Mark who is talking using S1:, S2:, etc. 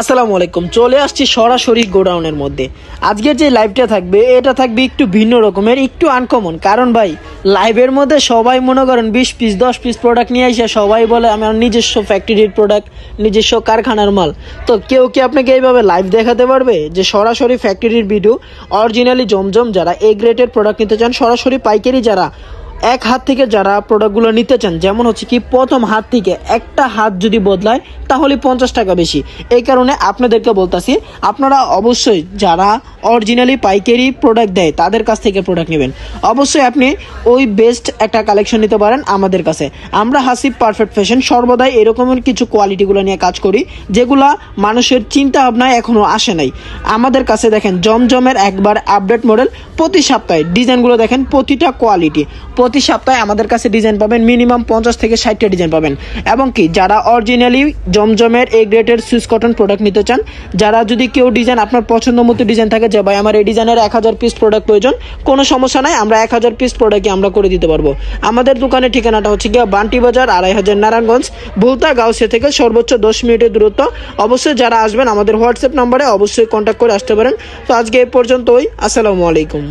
S1: আসসালামু আলাইকুম। চলে আসছি সরাসরি গোডাউনের মধ্যে। আজকের যে লাইভটা থাকবে, এটা থাকবে একটু ভিন্ন রকমের, একটু আনকমন কারণ ভাই লাইভের মধ্যে সবাই মনে করেন বিশ পিস দশ পিস প্রোডাক্ট নিয়ে এসে সবাই বলে, আমার নিজস্ব ফ্যাক্টরির প্রোডাক্ট নিজস্ব কারখানার মাল। তো কেউ কি আপনাকে এইভাবে লাইভ দেখাতে পারবে? যে সরাসরি ফ্যাক্টরির ভিডিও অরিজিনালি জমজম যারা এ গ্রেডের প্রোডাক্ট নিতে চান, সরাসরি পাইকারি যারা এক হাত থেকে যারা প্রোডাক্টগুলো নিতে চান, যেমন হচ্ছে কি প্রথম হাত থেকে একটা হাত যদি বদলায়, তাহলে পঞ্চাশ টাকা বেশি। এই কারণে আপনাদেরকে বলতেছি, আপনারা অবশ্যই যারা অরিজিনালি পাইকারি প্রোডাক্ট দেয়, তাদের কাছ থেকে প্রোডাক্ট নেবেন। অবশ্যই আপনি ওই বেস্ট একটা কালেকশন নিতে পারেন আমাদের কাছে। আমরা হাসিব পারফেক্ট ফ্যাশন সর্বদাই এরকমের কিছু কোয়ালিটিগুলো নিয়ে কাজ করি, যেগুলা মানুষের চিন্তা ভাবনায় এখনও আসে নাই। আমাদের কাছে দেখেন, জমজমের একবার আপডেট মডেল প্রতি সপ্তাহে। ডিজাইনগুলো দেখেন, প্রতিটা কোয়ালিটি প্রতি সপ্তাহে আমাদের কাছে ডিজাইন পাবেন মিনিমাম পঞ্চাশ থেকে ষাটটা ডিজাইন পাবেন। এবং কি, যারা অরিজিনালি জমজমের এ গ্রেডের সুইস কটন প্রোডাক্ট নিতে চান, যারা যদি কেউ ডিজাইন আপনার পছন্দ মতো ডিজাইন থাকে যে ভাই, আমার এই ডিজাইনের এক হাজার পিস প্রোডাক্ট প্রয়োজন, কোনো সমস্যা নাই, আমরা এক হাজার পিস প্রোডাক্টই আমরা করে দিতে পারব। আমাদের দোকানের ঠিকানাটা হচ্ছে গিয়ে বান্টি বাজার, আড়াই হাজার নারায়ণগঞ্জ, ভুলতা গাউসে থেকে সর্বোচ্চ দশ মিনিটের দূরত্ব। অবশ্যই যারা আসবেন, আমাদের হোয়াটসঅ্যাপ নাম্বারে অবশ্যই কন্ট্যাক্ট করে আসতে পারেন। তো আজকে এ পর্যন্তই, আসসালামু আলাইকুম।